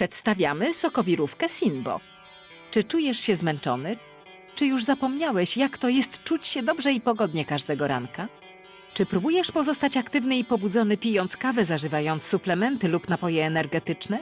Przedstawiamy sokowirówkę Sinbo. Czy czujesz się zmęczony? Czy już zapomniałeś, jak to jest czuć się dobrze i pogodnie każdego ranka? Czy próbujesz pozostać aktywny i pobudzony pijąc kawę, zażywając suplementy lub napoje energetyczne?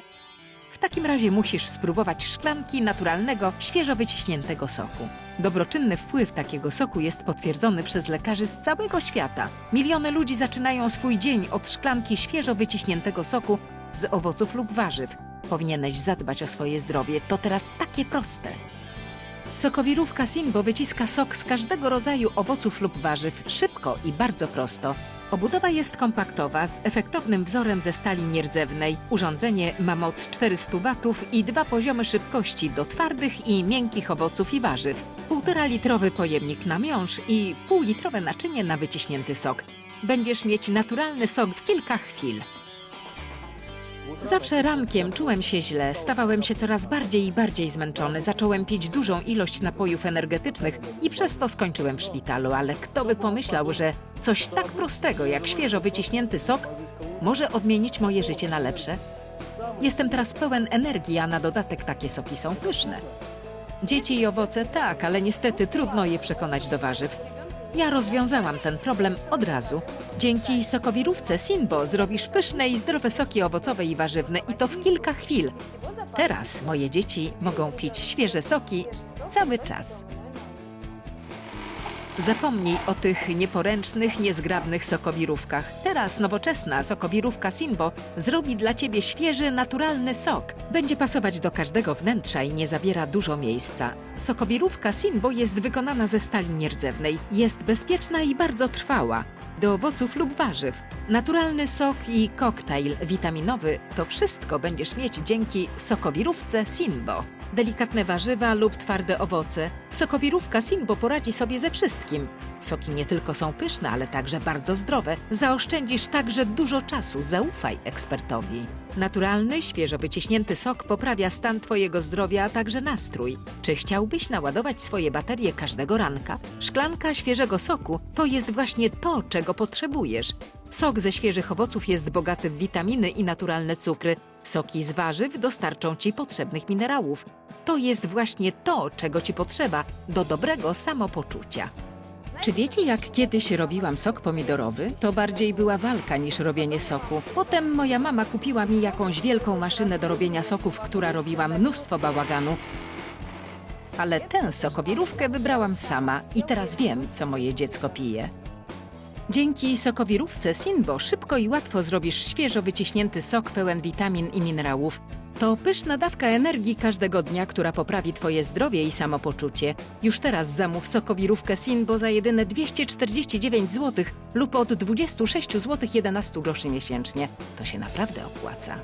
W takim razie musisz spróbować szklanki naturalnego, świeżo wyciśniętego soku. Dobroczynny wpływ takiego soku jest potwierdzony przez lekarzy z całego świata. Miliony ludzi zaczynają swój dzień od szklanki świeżo wyciśniętego soku z owoców lub warzyw. Powinieneś zadbać o swoje zdrowie, to teraz takie proste. Sokowirówka Simbo wyciska sok z każdego rodzaju owoców lub warzyw szybko i bardzo prosto. Obudowa jest kompaktowa z efektownym wzorem ze stali nierdzewnej. Urządzenie ma moc 400 watów i dwa poziomy szybkości do twardych i miękkich owoców i warzyw. Półtora litrowy pojemnik na miąższ i półlitrowe naczynie na wyciśnięty sok. Będziesz mieć naturalny sok w kilka chwil. Zawsze rankiem czułem się źle, stawałem się coraz bardziej i bardziej zmęczony. Zacząłem pić dużą ilość napojów energetycznych i przez to skończyłem w szpitalu, ale kto by pomyślał, że coś tak prostego jak świeżo wyciśnięty sok może odmienić moje życie na lepsze? Jestem teraz pełen energii, a na dodatek takie soki są pyszne. Dzieci i owoce tak, ale niestety trudno je przekonać do warzyw. Ja rozwiązałam ten problem od razu. Dzięki sokowirówce Sinbo zrobisz pyszne i zdrowe soki owocowe i warzywne i to w kilka chwil. Teraz moje dzieci mogą pić świeże soki cały czas. Zapomnij o tych nieporęcznych, niezgrabnych sokowirówkach. Teraz nowoczesna sokowirówka Sinbo zrobi dla ciebie świeży, naturalny sok. Będzie pasować do każdego wnętrza i nie zabiera dużo miejsca. Sokowirówka Sinbo jest wykonana ze stali nierdzewnej. Jest bezpieczna i bardzo trwała. Do owoców lub warzyw. Naturalny sok i koktajl witaminowy to wszystko będziesz mieć dzięki sokowirówce Sinbo. Delikatne warzywa lub twarde owoce. Sokowirówka Sinbo poradzi sobie ze wszystkim. Soki nie tylko są pyszne, ale także bardzo zdrowe. Zaoszczędzisz także dużo czasu. Zaufaj ekspertowi. Naturalny, świeżo wyciśnięty sok poprawia stan Twojego zdrowia, a także nastrój. Czy chciałbyś naładować swoje baterie każdego ranka? Szklanka świeżego soku to jest właśnie to, czego potrzebujesz. Sok ze świeżych owoców jest bogaty w witaminy i naturalne cukry. Soki z warzyw dostarczą Ci potrzebnych minerałów. To jest właśnie to, czego Ci potrzeba do dobrego samopoczucia. Czy wiecie, jak kiedyś robiłam sok pomidorowy? To bardziej była walka niż robienie soku. Potem moja mama kupiła mi jakąś wielką maszynę do robienia soków, która robiła mnóstwo bałaganu. Ale tę sokowirówkę wybrałam sama i teraz wiem, co moje dziecko pije. Dzięki sokowirówce Sinbo szybko i łatwo zrobisz świeżo wyciśnięty sok pełen witamin i minerałów. To pyszna dawka energii każdego dnia, która poprawi Twoje zdrowie i samopoczucie. Już teraz zamów sokowirówkę Sinbo za jedyne 249 zł lub od 26 zł 11 groszy miesięcznie. To się naprawdę opłaca.